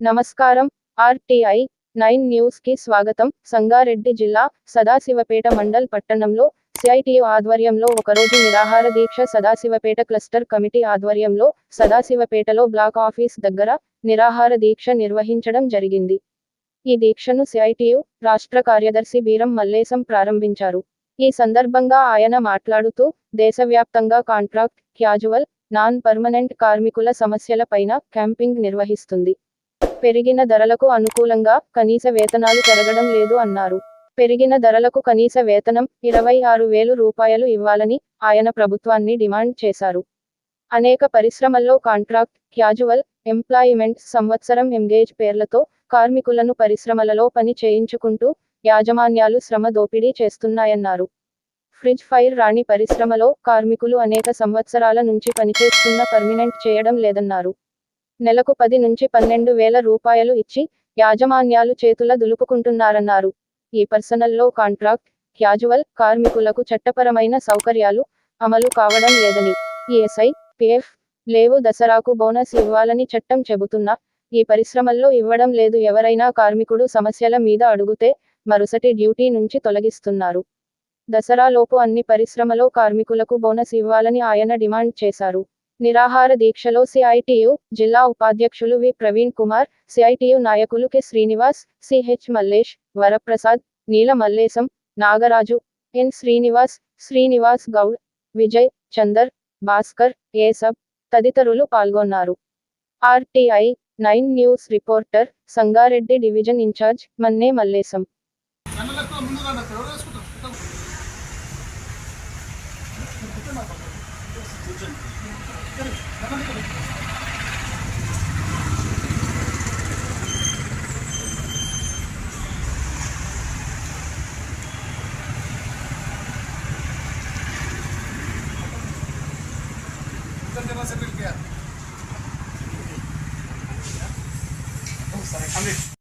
నమస్కారం. RTI nine న్యూస్కి స్వాగతం. సంగారెడ్డి జిల్లా సదాశివపేట మండల్ పట్టణంలో సిఐటియు ఆధ్వర్యంలో ఒకరోజు నిరాహార దీక్ష సదాశివపేట క్లస్టర్ కమిటీ ఆధ్వర్యంలో సదాశివపేటలో బ్లాక్ ఆఫీస్ దగ్గర నిరాహార దీక్ష నిర్వహించడం జరిగింది. ఈ దీక్షను సిఐటియు రాష్ట్ర కార్యదర్శి బీరం మల్లేశం ప్రారంభించారు. ఈ సందర్భంగా ఆయన మాట్లాడుతూ దేశవ్యాప్తంగా కాంట్రాక్ట్ క్యాజువల్ నాన్ పర్మనెంట్ కార్మికుల సమస్యలపైన క్యాంపింగ్ నిర్వహిస్తుంది. పెరిగిన ధరలకు అనుకూలంగా కనీస వేతనాలు పెరగడం లేదు అన్నారు. పెరిగిన ధరలకు కనీస వేతనం ఇరవై ఆరు వేలు రూపాయలు ఇవ్వాలని ఆయన ప్రభుత్వాన్ని డిమాండ్ చేశారు. అనేక పరిశ్రమల్లో కాంట్రాక్ట్ క్యాజువల్ ఎంప్లాయిమెంట్ సంవత్సరం ఎంగేజ్ పేర్లతో కార్మికులను పరిశ్రమలలో పని చేయించుకుంటూ యాజమాన్యాలు శ్రమ దోపిడీ చేస్తున్నాయన్నారు. ఫ్రిడ్జ్ ఫైర్ రాణి పరిశ్రమలో కార్మికులు అనేక సంవత్సరాల నుంచి పనిచేస్తున్న పర్మినెంట్ చేయడం లేదన్నారు. నెలకు పది నుంచి పన్నెండు వేల రూపాయలు ఇచ్చి యాజమాన్యాలు చేతుల దులుపుకుంటున్నారన్నారు. ఈ పర్సనల్లో కాంట్రాక్ట్ క్యాజువల్ కార్మికులకు చట్టపరమైన సౌకర్యాలు అమలు కావడం లేదని ఈఎస్ఐ పిఎఫ్ లేవు దసరాకు బోనస్ ఇవ్వాలని చట్టం చెబుతున్నా ఈ పరిశ్రమల్లో ఇవ్వడం లేదు ఎవరైనా కార్మికుడు సమస్యల మీద అడుగుతే మరుసటి డ్యూటీ నుంచి తొలగిస్తున్నారు. దసరాలోపు అన్ని పరిశ్రమలో కార్మికులకు బోనస్ ఇవ్వాలని ఆయన డిమాండ్ చేశారు. నిరాహార దీక్షలో సిఐటియు జిల్లా ఉపాధ్యక్షులు వి. ప్రవీణ్ కుమార్ సిఐటియు నాయకులు K. Srinivas CH Mallesh Varaprasad Neela Mallesham Nagaraju N. Srinivas Srinivas Goud Vijay Chander Bhaskar ఏసబ్ తదితరులు పాల్గొన్నారు. RTI nine news reporter Sangareddy division in charge Manne Mallesham. జనలకు ముందుగా Gracias.